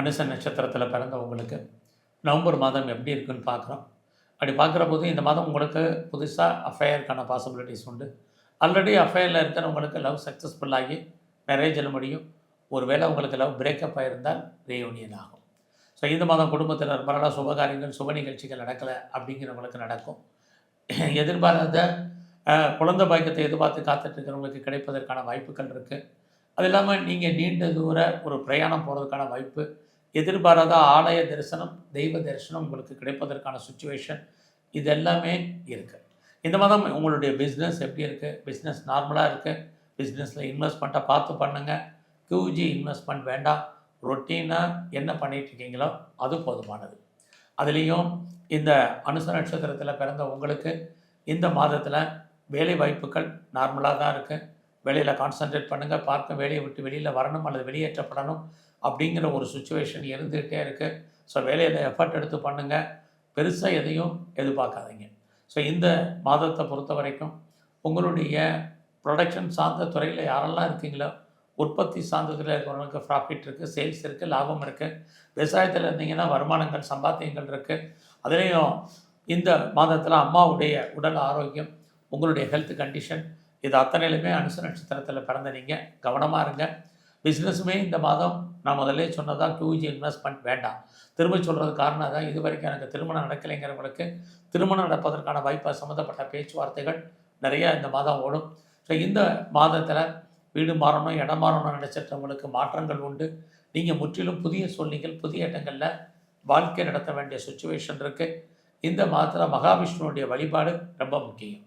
அனுச நட்சத்திரத்தில் பிறந்தவங்களுக்கு நவம்பர் மாதம் எப்படி இருக்குன்னு பார்க்குறோம். அப்படி பார்க்குற போது இந்த மாதம் உங்களுக்கு புதுசாக அஃபையருக்கான பாசிபிலிட்டிஸ் உண்டு. ஆல்ரெடி அஃபையரில் இருக்கிறவங்களுக்கு லவ் சக்ஸஸ்ஃபுல்லாகி மேரேஜில் முடியும். ஒருவேளை உங்களுக்கு லவ் பிரேக்கப் ஆகிருந்தால் ரீயூனியன் ஆகும். ஸோ இந்த மாதம் குடும்பத்தில் ரொம்ப நாளாக சுபகாரியங்கள் சுப நிகழ்ச்சிகள் நடக்கலை அப்படிங்கிறவங்களுக்கு நடக்கும். எதிர்பாராத குழந்தை பாக்கியத்தை எதிர்பார்த்து காத்துட்டு இருக்கிறவங்களுக்கு கிடைப்பதற்கான வாய்ப்புகள் இருக்குது அது இல்லாமல் நீங்கள் நீண்ட தூர ஒரு பிரயாணம் போகிறதுக்கான வாய்ப்பு எதிர்பாராத ஆலய தரிசனம் தெய்வ தரிசனம் உங்களுக்கு கிடைப்பதற்கான சுச்சுவேஷன் இது எல்லாமே இருக்குது இந்த மாதம் உங்களுடைய பிஸ்னஸ் எப்படி இருக்குது பிஸ்னஸ் நார்மலாக இருக்குது பிஸ்னஸில் இன்வெஸ்ட்மெண்ட்டை பார்த்து பண்ணுங்கள் கியூஜி இன்வெஸ்ட்மெண்ட் வேண்டாம். ரொட்டீனாக என்ன பண்ணிகிட்ருக்கீங்களோ அது போதுமானது. அதுலேயும் இந்த அனுச நட்சத்திரத்தில் பிறந்த உங்களுக்கு இந்த மாதத்தில் வேலை வாய்ப்புகள் நார்மலாக தான் இருக்குது வேலையில் கான்சென்ட்ரேட் பண்ணுங்கள் பார்க்க வேலையை விட்டு வெளியில் வரணும் அல்லது வெளியேற்றப்படணும் அப்படிங்கிற ஒரு சுச்சுவேஷன் இருந்துகிட்டே இருக்குது ஸோ வேலையில் எஃபர்ட் எடுத்து பண்ணுங்கள் பெருசாக எதையும் எதிர்பார்க்காதீங்க. ஸோ இந்த மாதத்தை பொறுத்த வரைக்கும் உங்களுடைய ப்ரொடக்ஷன் சார்ந்த துறையில் யாரெல்லாம் இருக்கீங்களோ உற்பத்தி சார்ந்ததில் இருக்கிறவங்களுக்கு ப்ராஃபிட் இருக்குது சேல்ஸ் இருக்குது லாபம் இருக்குது விவசாயத்தில் இருந்தீங்கன்னா வருமானங்கள் சம்பாத்தியங்கள் இருக்குது அதுலேயும் இந்த மாதத்தில் அம்மாவுடைய உடல் ஆரோக்கியம் உங்களுடைய ஹெல்த் கண்டிஷன் இது அத்தனையிலுமே அனுச நட்சத்திரத்தில் பிறந்த நீங்கள் கவனமாக இருங்க. பிஸ்னஸுமே இந்த மாதம் நான் முதல்ல சொன்னதாக டூஜி இன்வெஸ்ட்மெண்ட் வேண்டாம். திரும்ப சொல்கிறது காரணம் தான் இது வரைக்கும் எனக்கு திருமணம் நடக்கலைங்கிறவங்களுக்கு திருமணம் நடப்பதற்கான வாய்ப்பு சம்மந்தப்பட்ட பேச்சுவார்த்தைகள் நிறையா இந்த மாதம் ஓடும். ஸோ இந்த மாதத்தில் வீடு மாறணும் இடம் மாறணும்னு நினச்சிட்டவங்களுக்கு மாற்றங்கள் உண்டு. நீங்கள் முற்றிலும் புதிய சூழ்நிலைகள் புதிய இடங்களில் வாழ்க்கை நடத்த வேண்டிய சுச்சுவேஷன் இருக்குது இந்த மாதத்தில் மகாவிஷ்ணுவுடைய வழிபாடு ரொம்ப முக்கியம்.